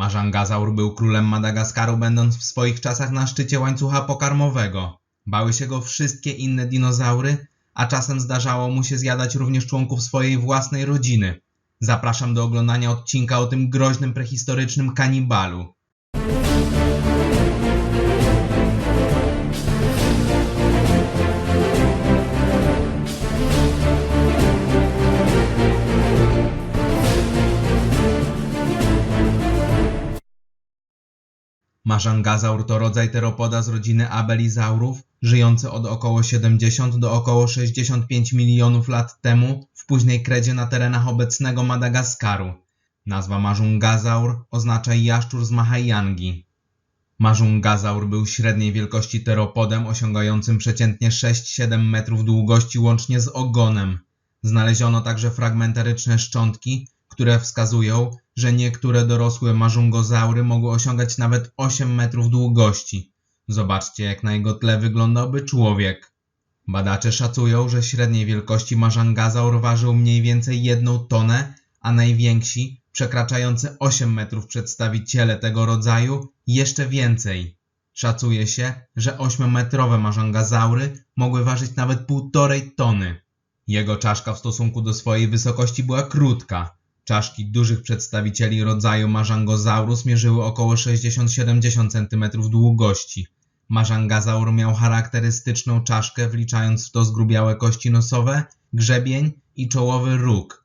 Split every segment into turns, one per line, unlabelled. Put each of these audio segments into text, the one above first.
Mażangazaur był królem Madagaskaru, będąc w swoich czasach na szczycie łańcucha pokarmowego. Bały się go wszystkie inne dinozaury, a czasem zdarzało mu się zjadać również członków swojej własnej rodziny. Zapraszam do oglądania odcinka o tym groźnym prehistorycznym kanibalu. Mażangazaur to rodzaj teropoda z rodziny abelizaurów, żyjący od około 70 do około 65 milionów lat temu w późnej kredzie na terenach obecnego Madagaskaru. Nazwa Mażungazaur oznacza jaszczur z Mahajangi. Mażungazaur był średniej wielkości teropodem osiągającym przeciętnie 6-7 metrów długości łącznie z ogonem. Znaleziono także fragmentaryczne szczątki, które wskazują, że niektóre dorosłe mażungozaury mogły osiągać nawet 8 metrów długości. Zobaczcie, jak na jego tle wyglądałby człowiek. Badacze szacują, że średniej wielkości mażangazaur ważył mniej więcej jedną tonę, a najwięksi, przekraczający 8 metrów przedstawiciele tego rodzaju, jeszcze więcej. Szacuje się, że 8-metrowe mażangazaury mogły ważyć nawet półtorej tony. Jego czaszka w stosunku do swojej wysokości była krótka. Czaszki dużych przedstawicieli rodzaju Mażangozaurus mierzyły około 60-70 cm długości. Mażangazaur miał charakterystyczną czaszkę, wliczając w to zgrubiałe kości nosowe, grzebień i czołowy róg.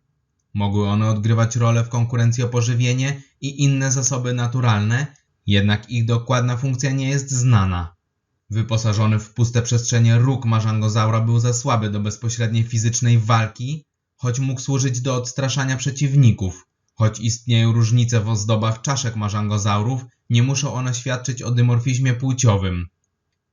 Mogły one odgrywać rolę w konkurencji o pożywienie i inne zasoby naturalne, jednak ich dokładna funkcja nie jest znana. Wyposażony w puste przestrzenie róg Mażangozaura był za słaby do bezpośredniej fizycznej walki, choć mógł służyć do odstraszania przeciwników. Choć istnieją różnice w ozdobach czaszek mażangozaurów, nie muszą one świadczyć o dymorfizmie płciowym.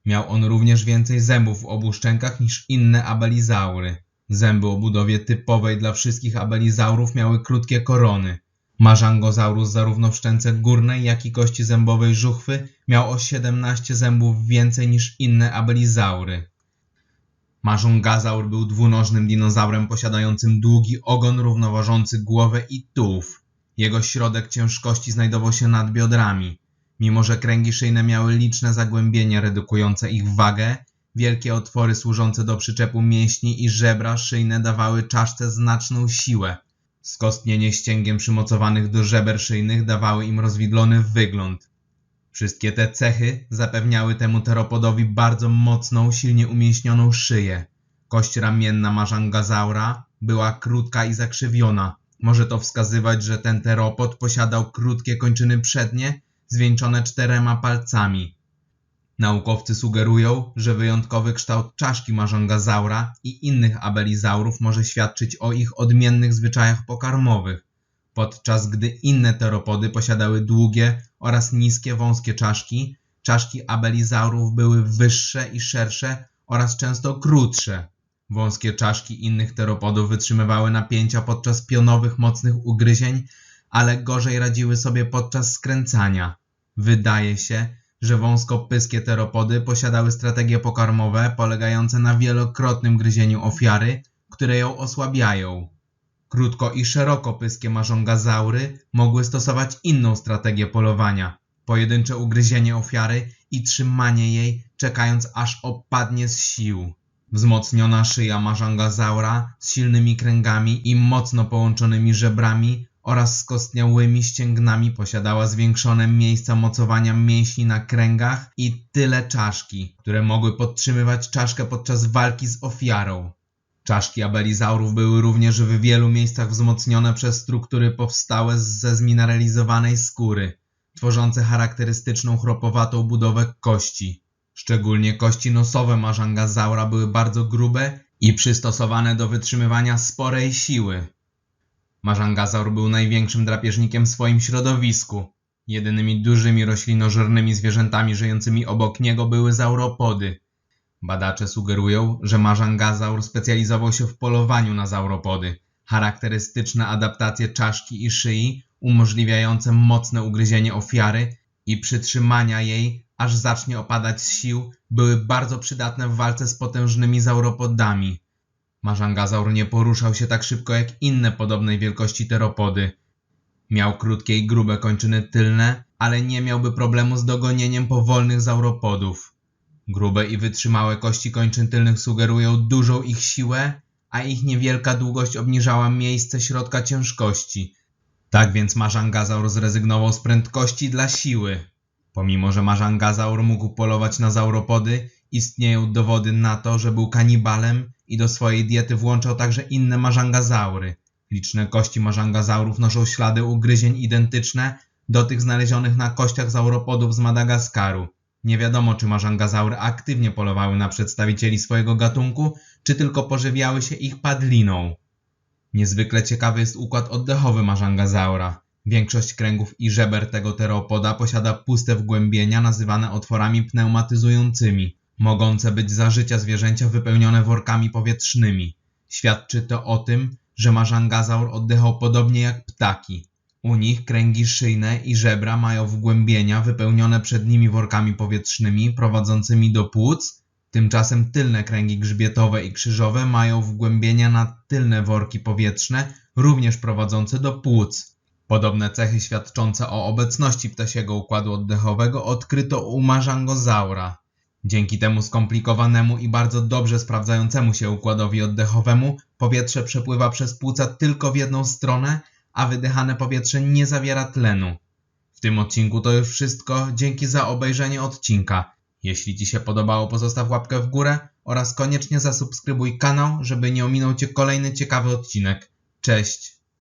Miał on również więcej zębów w obu szczękach niż inne abelizaury. Zęby o budowie typowej dla wszystkich abelizaurów miały krótkie korony. Mażangozaurus zarówno w szczęce górnej, jak i kości zębowej żuchwy miał o 17 zębów więcej niż inne abelizaury. Mażungazaur był dwunożnym dinozaurem posiadającym długi ogon równoważący głowę i tułów. Jego środek ciężkości znajdował się nad biodrami. Mimo, że kręgi szyjne miały liczne zagłębienia redukujące ich wagę, wielkie otwory służące do przyczepu mięśni i żebra szyjne dawały czaszce znaczną siłę. Skostnienie ścięgiem przymocowanych do żeber szyjnych dawały im rozwidlony wygląd. Wszystkie te cechy zapewniały temu teropodowi bardzo mocną, silnie umięśnioną szyję. Kość ramienna mażangazaura była krótka i zakrzywiona. Może to wskazywać, że ten teropod posiadał krótkie kończyny przednie, zwieńczone czterema palcami. Naukowcy sugerują, że wyjątkowy kształt czaszki mażangazaura i innych abelizaurów może świadczyć o ich odmiennych zwyczajach pokarmowych podczas gdy inne teropody posiadały długie oraz niskie wąskie czaszki, czaszki abelizaurów były wyższe i szersze oraz często krótsze. Wąskie czaszki innych teropodów wytrzymywały napięcia podczas pionowych mocnych ugryzień, ale gorzej radziły sobie podczas skręcania. Wydaje się, że wąskopyskie teropody posiadały strategie pokarmowe polegające na wielokrotnym gryzieniu ofiary, które ją osłabiają. Krótko i szeroko pyskie mażongazaury mogły stosować inną strategię polowania. Pojedyncze ugryzienie ofiary i trzymanie jej, czekając aż opadnie z sił. Wzmocniona szyja mażongazaura z silnymi kręgami i mocno połączonymi żebrami oraz skostniałymi ścięgnami posiadała zwiększone miejsca mocowania mięśni na kręgach i tyle czaszki, które mogły podtrzymywać czaszkę podczas walki z ofiarą. Czaszki abelizaurów były również w wielu miejscach wzmocnione przez struktury powstałe ze zmineralizowanej skóry, tworzące charakterystyczną chropowatą budowę kości. Szczególnie kości nosowe mażangazaura były bardzo grube i przystosowane do wytrzymywania sporej siły. Mażangazaur był największym drapieżnikiem w swoim środowisku. Jedynymi dużymi roślinożernymi zwierzętami żyjącymi obok niego były zauropody – Badacze sugerują, że mażangazaur specjalizował się w polowaniu na zauropody. Charakterystyczne adaptacje czaszki i szyi umożliwiające mocne ugryzienie ofiary i przytrzymania jej, aż zacznie opadać z sił, były bardzo przydatne w walce z potężnymi zauropodami. Mażangazaur nie poruszał się tak szybko jak inne podobnej wielkości teropody. Miał krótkie i grube kończyny tylne, ale nie miałby problemu z dogonieniem powolnych zauropodów. Grube i wytrzymałe kości kończyn tylnych sugerują dużą ich siłę, a ich niewielka długość obniżała miejsce środka ciężkości. Tak więc Marzangazaur zrezygnował z prędkości dla siły. Pomimo, że Marzangazaur mógł polować na zauropody, istnieją dowody na to, że był kanibalem i do swojej diety włączał także inne marzangazaury. Liczne kości marzangazaurów noszą ślady ugryzień identyczne do tych znalezionych na kościach zauropodów z Madagaskaru. Nie wiadomo, czy marzangazaury aktywnie polowały na przedstawicieli swojego gatunku, czy tylko pożywiały się ich padliną. Niezwykle ciekawy jest układ oddechowy marzangazaura. Większość kręgów i żeber tego teropoda posiada puste wgłębienia nazywane otworami pneumatyzującymi, mogące być za życia zwierzęcia wypełnione workami powietrznymi. Świadczy to o tym, że marzangazaur oddychał podobnie jak ptaki. U nich kręgi szyjne i żebra mają wgłębienia wypełnione przed nimi workami powietrznymi prowadzącymi do płuc, tymczasem tylne kręgi grzbietowe i krzyżowe mają wgłębienia na tylne worki powietrzne, również prowadzące do płuc. Podobne cechy świadczące o obecności ptasiego układu oddechowego odkryto u marzangozaura. Dzięki temu skomplikowanemu i bardzo dobrze sprawdzającemu się układowi oddechowemu powietrze przepływa przez płuca tylko w jedną stronę, a wydychane powietrze nie zawiera tlenu. W tym odcinku to już wszystko. Dzięki za obejrzenie odcinka. Jeśli Ci się podobało, pozostaw łapkę w górę oraz koniecznie zasubskrybuj kanał, żeby nie ominął Cię kolejny ciekawy odcinek. Cześć!